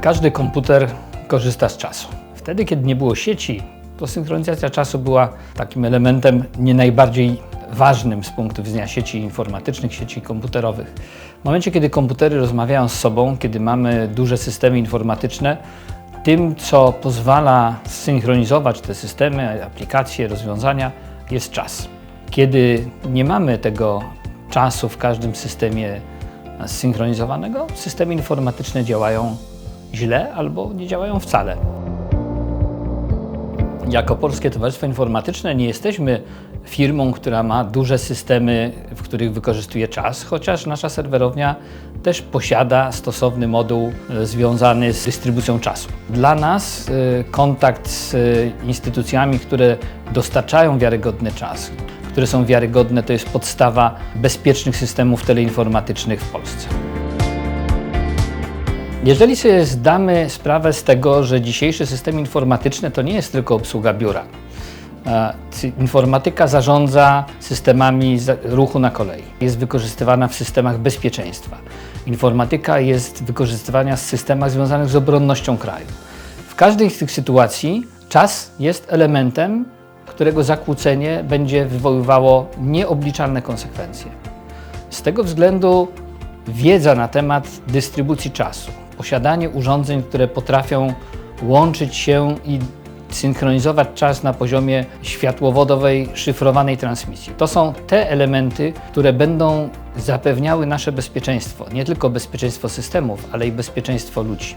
Każdy komputer korzysta z czasu. Wtedy, kiedy nie było sieci, to synchronizacja czasu była takim elementem nie najbardziej ważnym z punktu widzenia sieci informatycznych, sieci komputerowych. W momencie, kiedy komputery rozmawiają z sobą, kiedy mamy duże systemy informatyczne, tym, co pozwala zsynchronizować te systemy, aplikacje, rozwiązania, jest czas. Kiedy nie mamy tego czasu w każdym systemie zsynchronizowanego, systemy informatyczne działają źle albo nie działają wcale. Jako Polskie Towarzystwo Informatyczne nie jesteśmy firmą, która ma duże systemy, w których wykorzystuje czas, chociaż nasza serwerownia też posiada stosowny moduł e, związany z dystrybucją czasu. Dla nas e, kontakt z e, instytucjami, które dostarczają wiarygodny czas, które są wiarygodne, to jest podstawa bezpiecznych systemów teleinformatycznych w Polsce. Jeżeli sobie zdamy sprawę z tego, że dzisiejszy system informatyczny to nie jest tylko obsługa biura. Informatyka zarządza systemami ruchu na kolei. Jest wykorzystywana w systemach bezpieczeństwa. Informatyka jest wykorzystywana w systemach związanych z obronnością kraju. W każdej z tych sytuacji czas jest elementem, którego zakłócenie będzie wywoływało nieobliczalne konsekwencje. Z tego względu wiedza na temat dystrybucji czasu, posiadanie urządzeń, które potrafią łączyć się i synchronizować czas na poziomie światłowodowej, szyfrowanej transmisji. To są te elementy, które będą zapewniały nasze bezpieczeństwo, nie tylko bezpieczeństwo systemów, ale i bezpieczeństwo ludzi.